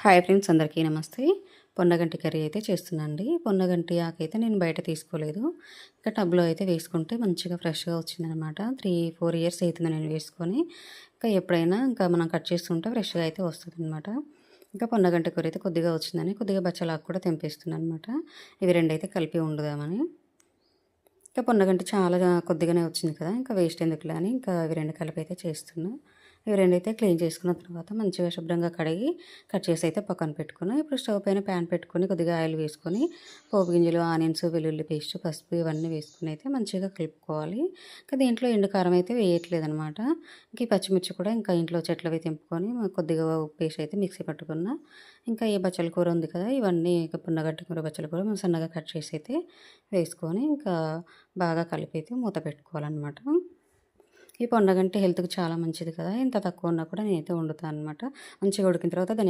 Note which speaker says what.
Speaker 1: Hi friends అందరికీ నమస్తే. పొన్నగంటి curry అయితే చేస్తున్నానండి. పొన్నగంటి ఆకైతే నేను బయట తీసుకోలేదు. ఇంకా టబ్లో అయితే వేసుకుంటే మంచిగా ఫ్రెష్గా వచ్చిందనమాట. త్రీ ఫోర్ ఇయర్స్ అవుతుంది నేను వేసుకొని. ఇంకా ఎప్పుడైనా ఇంకా మనం కట్ చేస్తుంటే ఫ్రెష్గా అయితే వస్తుంది అనమాట ఇంకా పొన్నగంటి కూర అయితే కొద్దిగా వచ్చిందని కొద్దిగా బచ్చలాకు కూడా తెంపేస్తున్నాను అనమాట ఇవి రెండు అయితే కలిపి ఉండదామని ఇంకా పొన్నగంటి చాలా కొద్దిగానే వచ్చింది కదా ఇంకా వేస్ట్ ఎందుకులే అని ఇంకా ఇవి రెండు కలిపి అయితే చేస్తున్నాను ఇవి రెండైతే క్లీన్ చేసుకున్న తర్వాత మంచిగా శుభ్రంగా కడిగి కట్ చేసి అయితే పక్కన పెట్టుకున్నాం ఇప్పుడు స్టవ్ పైన ప్యాన్ పెట్టుకొని కొద్దిగా ఆయిల్ వేసుకొని పోపు గింజలు ఆనియన్స్ వెల్లుల్లి పేస్ట్ పసుపు ఇవన్నీ వేసుకుని అయితే మంచిగా కలుపుకోవాలి. ఇంకా దీంట్లో ఎండు కారం అయితే వేయట్లేదు అనమాట ఇంక పచ్చిమిర్చి కూడా ఇంకా ఇంట్లో చెట్లవి తెంపుకొని కొద్దిగా ఉప్పు పేస్ట్ అయితే మిక్సీ పట్టుకున్నా. ఇంకా ఈ బచ్చల కూర ఉంది కదా ఇవన్నీ ఇక కూర బచ్చల కూర సన్నగా కట్ చేసి అయితే వేసుకొని ఇంకా బాగా కలిపి అయితే మూత పెట్టుకోవాలన్నమాట. ఈ పొండగంటే హెల్త్కి చాలా మంచిది కదా. ఇంత తక్కువ ఉన్నా కూడా నేనైతే వండుతాను అనమాట మంచిగా ఉడికిన తర్వాత దాన్ని